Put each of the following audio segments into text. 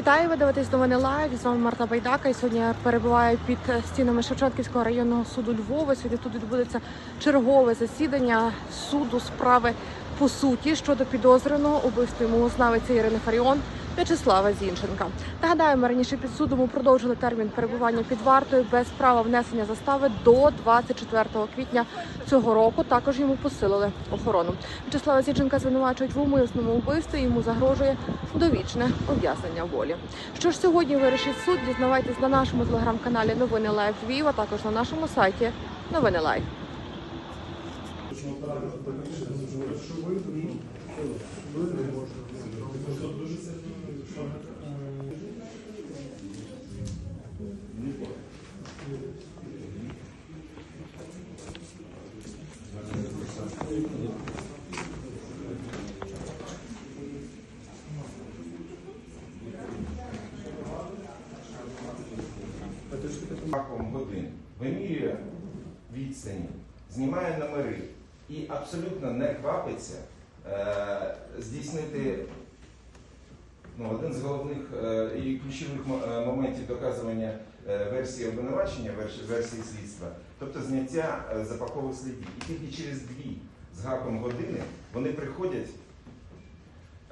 Вітаю, ви дивитесь новини лайв. З вами Марта Байдака. І сьогодні я перебуваю під стінами Шевченківського районного суду Львова. Сьогодні тут відбудеться чергове засідання суду справи по суті щодо підозрюваного убивстві мовознавиці Ірини Фаріон В'ячеслава Зінченка. Нагадаю, ми раніше під судом продовжили термін перебування під вартою без права внесення застави до 24 квітня цього року. Також йому посилили охорону. В'ячеслава Зінченка звинувачують в умисному вбивстві. Йому загрожує довічне ув'язнення волі. Що ж сьогодні вирішить суд? Дізнавайтесь на нашому телеграм-каналі Новини Лайв Львів, а також на нашому сайті Новини Лайв. Маком годин вимірює відстані, знімає номери і абсолютно не квапиться е, здійснити ну, один з головних е, і ключових е, моментів доказування е, версії обвинувачення, версії слідства, тобто зняття е, запахових слідів. І тільки через дві з гаком години вони приходять.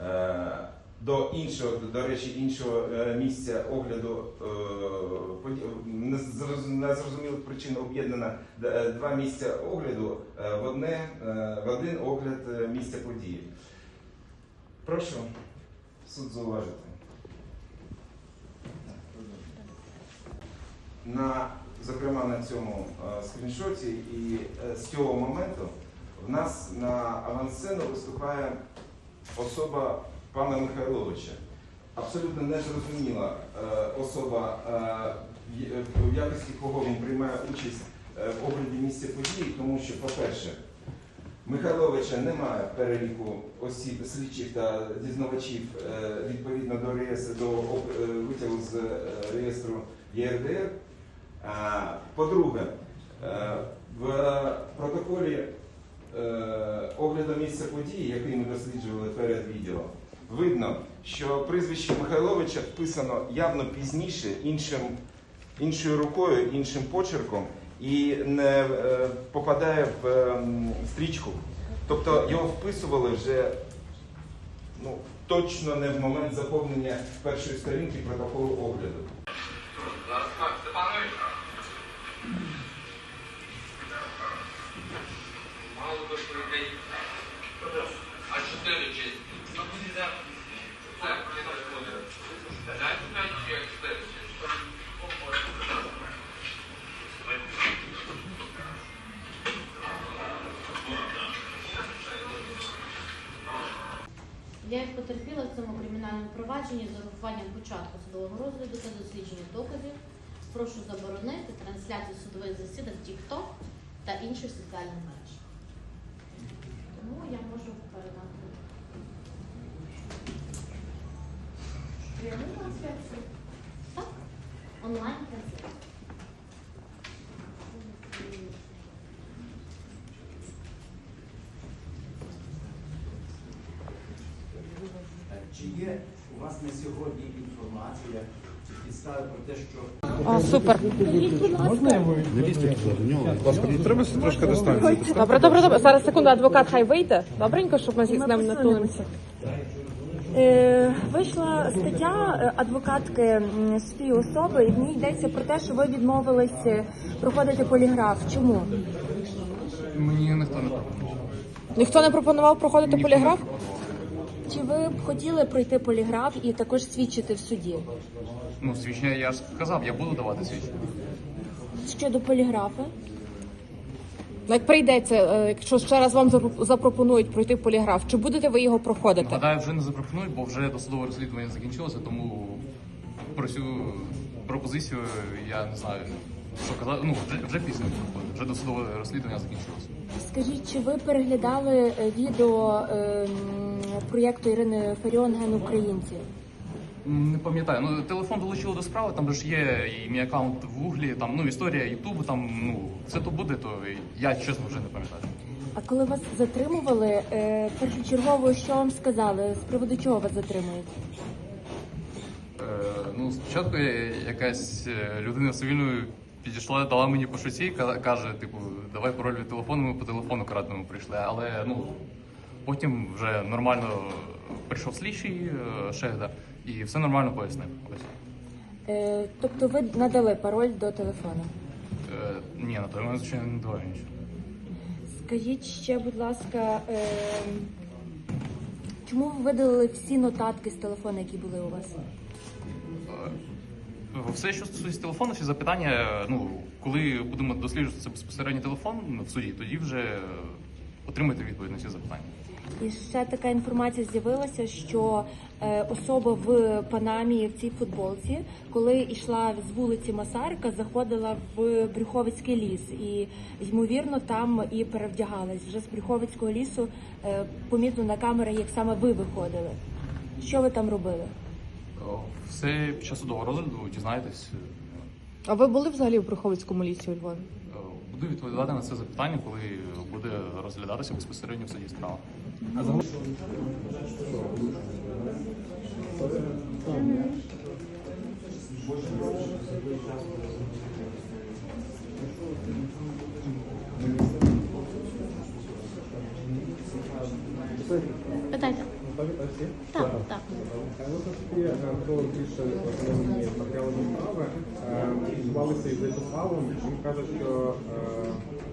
Е, до іншого, до речі, іншого е, місця огляду е, незрозумілих причин об'єднано е, два місця огляду в одне в один огляд місця події. Прошу суд зауважити. На, зокрема, на цьому скріншоті і з цього моменту в нас на авансцену виступає особа пана Михайловича. Абсолютно незрозуміла е, особа, е, в якості кого він приймає участь е, в огляді місця події, тому що, по-перше, Михайловича немає переліку осіб, слідчих та дізнавачів відповідно до реєстру до витягу з реєстру ЄРДР. По-друге, в протоколі огляду місця події, який ми досліджували перед відео, видно, що прізвище Михайловича вписано явно пізніше, іншим, іншою рукою, іншим почерком і не е, попадає в ем, стрічку. Тобто його вписували вже ну, точно не в момент заповнення першої сторінки протоколу огляду. Ярослав Степанович. Мало доповідей. А чотири чи? Ну, буде за... Це, Дайте п'ять чи як чотири чи? Я як потерпіла в цьому провадженні з урахуванням початку судового розгляду та дослідження доказів. Прошу заборонити трансляцію судових засідань TikTok та інших соціальних мереж. Тому я можу передати. Пряму трансляцію? Так. Онлайн трансляцію. Чи є на сьогодні інформація чи підстави про те, що О, супер. Треба трошки дистанції. Добре, добре, добре. Зараз секунду, адвокат хай вийде. Добренько, щоб ми з ним не тулимося. Е, Вийшла стаття е, адвокатки м, Софії особи, і в ній йдеться про те, що ви відмовились е, проходити поліграф. Чому? Мені ніхто не пропонував. Ніхто не пропонував проходити поліграф? Чи ви б хотіли пройти поліграф і також свідчити в суді? Ну, свідчення я ж сказав, я буду давати свідчення. Щодо поліграфу, Ну, як прийдеться, е, якщо ще раз вам запро- запропонують пройти поліграф, чи будете ви його проходити? Гадаю, вже не запропонують, бо вже досудове розслідування закінчилося, тому про цю пропозицію я не знаю, що казати. Ну, вже, вже пізно проходить, вже досудове розслідування закінчилося. скажіть, чи ви переглядали е, відео е, м, проєкту Ірини Фаріон Ген Українці? Не пам'ятаю. Ну, телефон долучили до справи, там же ж є і мій аккаунт в Гуглі, там ну історія Ютубу, там ну все то буде, то я чесно вже не пам'ятаю. А коли вас затримували, е, першочергово що вам сказали? З приводу чого вас затримують? Е, Ну, спочатку якась е, людина цивільною підійшла, дала мені по шуці, ка- каже, типу, давай пароль від телефону, ми по телефону крадному прийшли. Але ну потім вже нормально прийшов слідчий е, Шегда і все нормально пояснив. Ось. Е, тобто ви надали пароль до телефону. Е, ні, на той момент звичайно не давай нічого. Скажіть ще, будь ласка, е, чому ви видалили всі нотатки з телефону, які були у вас? Е, Все, що стосується телефону, всі запитання, ну, коли будемо досліджувати це безпосередньо телефон в суді, тоді вже е, відповідь на ці запитання. І ще така інформація з'явилася, що е, особа в Панамі в цій футболці, коли йшла з вулиці Масарика, заходила в Брюховицький ліс, і ймовірно там і перевдягалась. Вже з Брюховицького лісу е, помітно на камерах, як саме ви виходили. Що ви там робили? Все під час судового розгляду дізнаєтесь. А ви були взагалі в Бруховицькому лісі у Львові? Буду відповідати на це запитання, коли буде розглядатися безпосередньо в суді справа. Питайте. Так, так. Такі було. Е, е,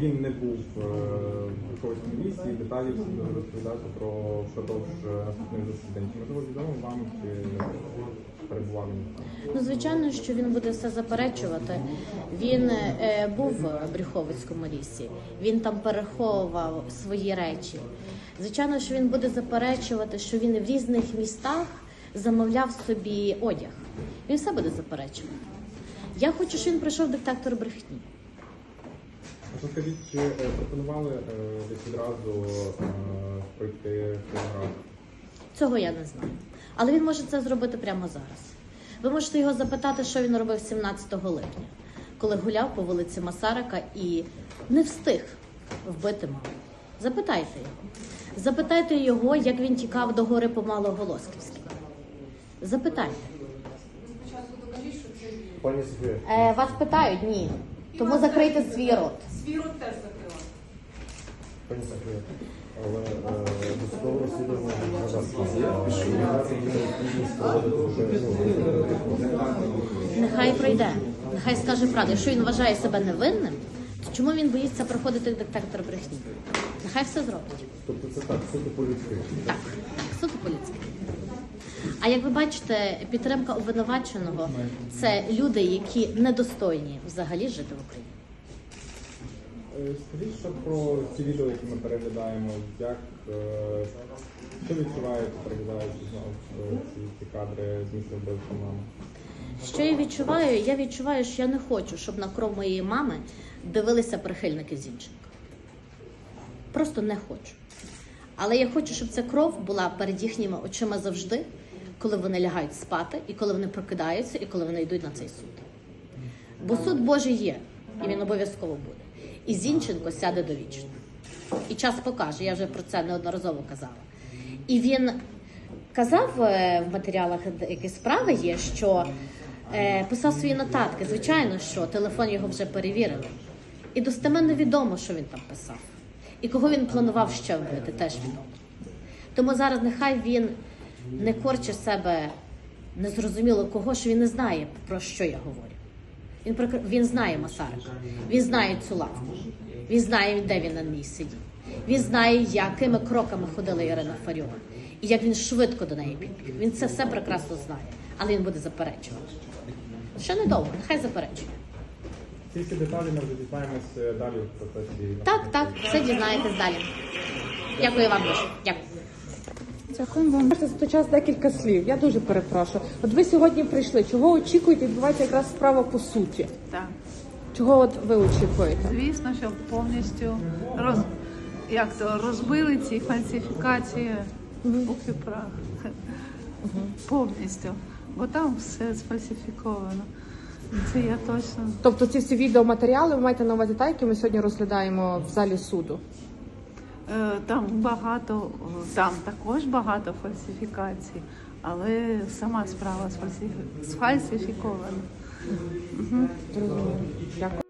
він не був е, в виховському місці і деталі розповідати про впродовж е, наступних засідань. Чи можливо відомо вам, чи перебував він? Ну, звичайно, що він буде все заперечувати. Він е, був в Брюховицькому лісі, він там переховував свої речі. Звичайно, що він буде заперечувати, що він в різних містах замовляв собі одяг. Він все буде заперечувати. Я хочу, щоб він пройшов детектор брехні. Скажіть, чи е, пропонували е, десь відразу е, пройти поліграф? Цього я не знаю. Але він може це зробити прямо зараз. Ви можете його запитати, що він робив 17 липня, коли гуляв по вулиці Масарика і не встиг вбити маму. Запитайте його. Запитайте його, як він тікав до гори по Малоголосківській. Запитайте. Пані Софія, Е, вас питають? Ні. Тому закрийте свій рот. пані Софія, але е, до судового розслідування зараз Нехай пройде, нехай скаже правду. Якщо він вважає себе невинним, то чому він боїться проходити детектор брехні? Нехай все зробить. Тобто це так, суто по-людськи. Так, суто по-людськи. А як ви бачите, підтримка обвинуваченого це люди, які недостойні взагалі жити в Україні. Е, Скажіть, що про ці відео, які ми переглядаємо, як е, що відчуваєте, переглядаючи знову е, ці, ці кадри з місця вбивства мами? Що я відчуваю? Я відчуваю, що я не хочу, щоб на кров моєї мами дивилися прихильники Зінченка. Просто не хочу. Але я хочу, щоб ця кров була перед їхніми очима завжди, коли вони лягають спати, і коли вони прокидаються, і коли вони йдуть на цей суд. Бо суд Божий є, і він обов'язково буде. І Зінченко сяде довічно. І час покаже, я вже про це неодноразово казала. І він казав е, в матеріалах деякі справи є, що е, писав свої нотатки. Звичайно, що телефон його вже перевірили. І достеменно відомо, що він там писав. І кого він планував ще вбити, теж відомо. Тому зараз нехай він не корче себе незрозуміло кого, що він не знає, про що я говорю. Він він знає Масарика, він знає цю лавку, він знає, де він на ній сидів. Він знає, якими кроками ходила Ірина Фаріон, і як він швидко до неї підбіг. Він це все прекрасно знає, але він буде заперечувати. Ще недовго, нехай заперечує. Всі деталі ми вже дізнаємось е, далі в процесі. Так, так, все дізнаєтесь далі. Дякую вам дуже. Дякую. Дякую вам. Можете за той час декілька слів. Я дуже перепрошую. От ви сьогодні прийшли. Чого очікуєте? Відбувається якраз справа по суті. Так, Чого от ви очікуєте? звісно, що повністю роз як то розбили ці фальсифікації ух і прах. Повністю. Бо там все сфальсифіковано. Це я точно. Тобто ці всі відеоматеріали ви маєте на увазі та, які ми сьогодні розглядаємо в залі суду. Е, Там багато, там також багато фальсифікацій, але сама справа сфальсифі- сфальсифікована. Дякую.